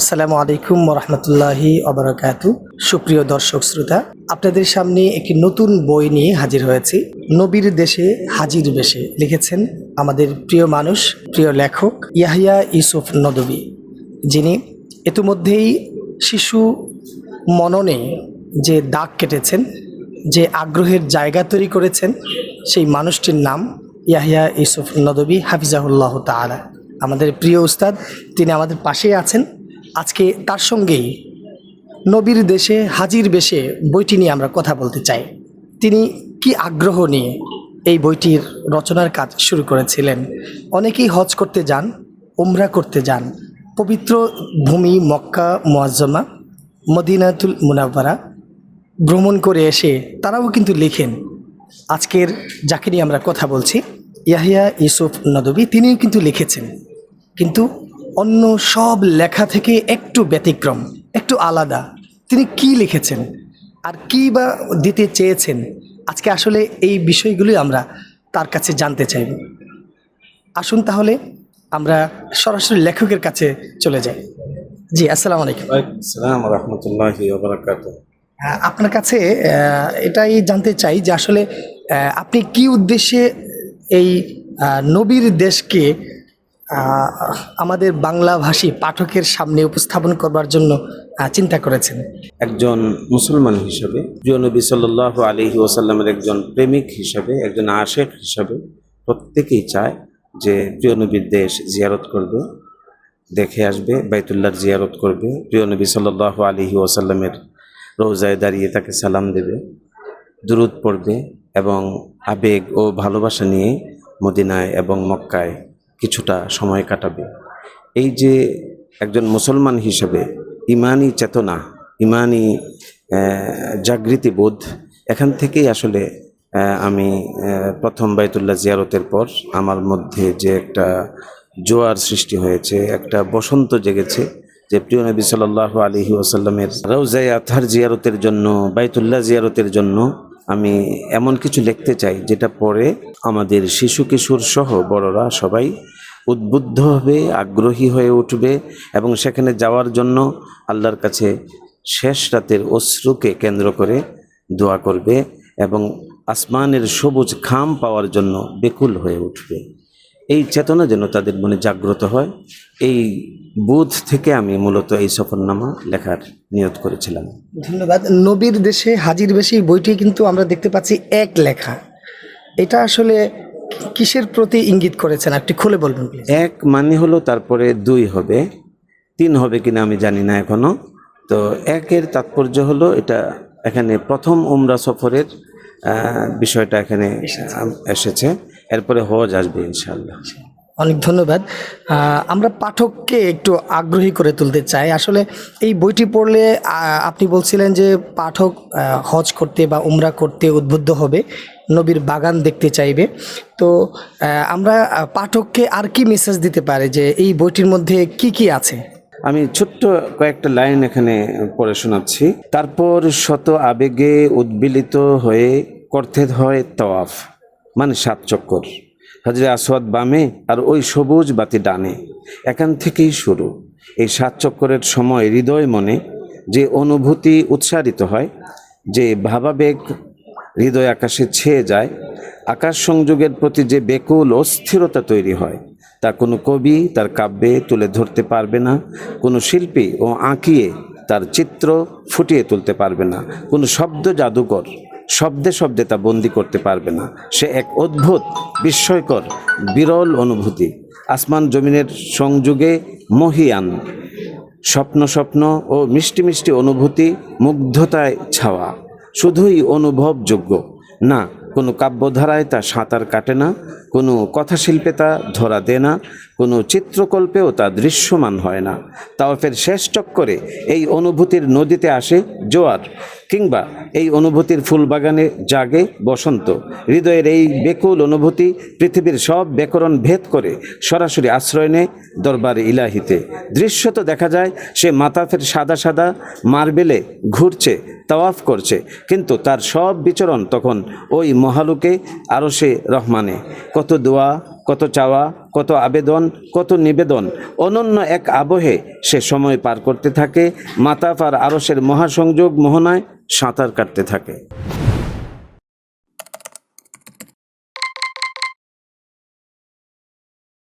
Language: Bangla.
আসসালামু আলাইকুম রহমতুল্লাহি অবরাকাতু সুপ্রিয় দর্শক শ্রোতা, আপনাদের সামনে একটি নতুন বই নিয়ে হাজির হয়েছি। নবীর দেশে হাজির বেশে লিখেছেন আমাদের প্রিয় মানুষ, প্রিয় লেখক ইয়াহিয়া ইউসুফ নদবী। যিনি ইতিমধ্যেই শিশু মননে যে দাগ কেটেছেন, যে আগ্রহের জায়গা তৈরি করেছেন, সেই মানুষটির নাম ইয়াহিয়া ইউসুফ নদবী হাফিজাহুল্লাহ তাআলা। আমাদের প্রিয় উস্তাদ, তিনি আমাদের পাশেই আছেন। আজকে তার সঙ্গেই নবীর দেশে হাজির বেশে বইটি নিয়ে আমরা কথা বলতে চাই। তিনি কি আগ্রহ নিয়ে এই বইটির রচনার কাজ শুরু করেছিলেন? অনেকেই হজ করতে যান, উমরা করতে যান। পবিত্র ভূমি মক্কা মুয়াজ্জমা মদিনাতুল মুনাব্বারা ভ্রমণ করে এসে তারাও কিন্তু লেখেন। আজকের যাকে নিয়ে আমরা কথা বলছি, ইয়াহিয়া ইউসুফ নদবী, তিনিও কিন্তু লিখেছেন। কিন্তু অন্য সব লেখা থেকে একটু ব্যতিক্রম একটু আলাদা। তিনি কি লিখেছেন? আর কি বা দিতে চেয়েছেন? আজকে আসলে এই বিষয়গুলি আমরা তার কাছে জানতে চাইব। আসুন তাহলে আমরা সরাসরি লেখকের কাছে চলে যাই। জি আসসালামু আলাইকুম। রহমতুল্লাহ আপনার কাছে এটাই জানতে চাই যে আসলে আপনি কি উদ্দেশ্যে এই নবীর দেশকে আমাদের বাংলাভাষী পাঠকের সামনে উপস্থাপন করবার জন্য চিন্তা করেছেন। একজন মুসলমান হিসাবে, প্রিয় নবী সাল্লাহ আলহি ওসাল্লামের একজন প্রেমিক হিসাবে, একজন আশেক হিসাবে প্রত্যেকেই চায় যে প্রিয় দেশ জিয়ারত করবে, দেখে আসবে বাইতুল্লাহর জিয়ারত করবে। প্রিয় নবী সাল্লাহ আলহি ওসাল্লামের রোজায় দাঁড়িয়ে তাকে সালাম দেবে, দুরুদ পড়বে এবং আবেগ ও ভালোবাসা নিয়ে মদিনায় এবং মক্কায় কিছুটা সময় কাটাবে। এই যে একজন মুসলমান হিসেবে ইমানি চেতনা, ইমানি জাগৃতি বোধ, এখান থেকেই আসলে আমি প্রথম বাইতুল্লাহ জিয়ারতের পর আমার মধ্যে যে একটা জোয়ার সৃষ্টি হয়েছে, একটা বসন্ত জেগেছে যে প্রিয় নবী সাল্লাহ আলহি ওসাল্লামের রৌজাই আথার জিয়ারতের জন্য, বাইতুল্লাহ জিয়ারতের জন্য আমি এমন কিছু লিখতে চাই, যেটা পরে আমাদের শিশু কিশোর সহ বড়রা সবাই উদ্বুদ্ধ হবে, আগ্রহী হয়ে উঠবে এবং সেখানে যাওয়ার জন্য আল্লাহর কাছে শেষ রাতের অশ্রুকে কেন্দ্র করে দোয়া করবে এবং আসমানের সবুজ খাম পাওয়ার জন্য বেকুল হয়ে উঠবে। এই চেতনা যেন তাদের মনে জাগ্রত হয়। এই বোধ থেকে আমি মূলত এই সফরনামা লেখার নিয়ত করেছিলাম। ধন্যবাদ। নবীর দেশে হাজির বেশি বইটি কিন্তু আমরা দেখতে পাচ্ছি এক লেখা। এটা আসলে কিসের প্রতি ইঙ্গিত করেছেন? একটু খুলে বলবেন এক মানে হলো তারপরে দুই হবে। তিন হবে কিনা আমি জানি না এখনও। তো একের তাৎপর্য হলো এটা এখানে প্রথম উমরা সফরের বিষয়টা এখানে এসেছে। এরপরে হজ আসবে ইনশাল্লাহ অনেক ধন্যবাদ। আমরা পাঠককে একটু আগ্রহী করে তুলতে চাই। আসলে এই বইটি পড়লে আপনি বলছিলেন যে পাঠক হজ করতে বা উমরা করতে উদ্বুদ্ধ হবে নবীর বাগান দেখতে চাইবে। তো আমরা পাঠককে আর কি মেসেজ দিতে পারে যে এই বইটির মধ্যে কি কি আছে? আমি ছোট্ট কয়েকটা লাইন এখানে পড়ে শোনাচ্ছি। তারপর শত আবেগে উদ্বিলিত হয়ে করতে হয় তওয়াফ। মানে সাত চক্কর। হজরে আসওয়াদ বামে আর ওই সবুজ বাতি ডানে। এখান থেকেই শুরু। এই সাত চক্করের সময় হৃদয় মনে যে অনুভূতি উৎসারিত হয়, যে ভাবাবেগ হৃদয় আকাশে ছেয়ে যায়, আকাশ সংযোগের প্রতি যে বেকুল অস্থিরতা তৈরি হয়, তা কোনো কবি তার কাব্যে তুলে ধরতে পারবে না, কোনো শিল্পী ও আঁকিয়ে তার চিত্র ফুটিয়ে তুলতে পারবে না, কোনো শব্দ জাদুকর শব্দে শব্দে তা বন্দি করতে পারবে না। সে এক অদ্ভুত, বিস্ময়কর, বিরল অনুভূতি। আসমান জমিনের সংযোগে মহিয়ান, স্বপ্ন স্বপ্ন ও মিষ্টি মিষ্টি অনুভূতি মুগ্ধতায় ছাওয়া। শুধুই অনুভবযোগ্য। না, কোনো কাব্যধারায় তা সাঁতার কাটে না, কোনো কথাশিল্পে তা ধরা দেয় না কোনো চিত্রকল্পেও তা দৃশ্যমান হয় না। তাওয়াফের শেষ চক্করে এই অনুভূতির নদীতে আসে জোয়ার, কিংবা এই অনুভূতির ফুলবাগানে জাগে বসন্ত। হৃদয়ের এই বেকুল অনুভূতি পৃথিবীর সব ব্যাকরণ ভেদ করে সরাসরি আশ্রয় নেয় দরবারে ইলাহিতে। দৃশ্য তো দেখা যায়, সে মাতাফের সাদা সাদা মার্বেলে ঘুরছে, তাওয়াফ করছে, কিন্তু তার সব বিচরণ তখন ওই মহালুকে আরও সে রহমানে। কত দোয়া কত চাওয়া, কত আবেদন, কত নিবেদন। অনন্য এক আবহে সে সময় পার করতে থাকে মাতাফ আর আরসের মহাসংযোগ মোহনায় সাঁতার কাটতে থাকে।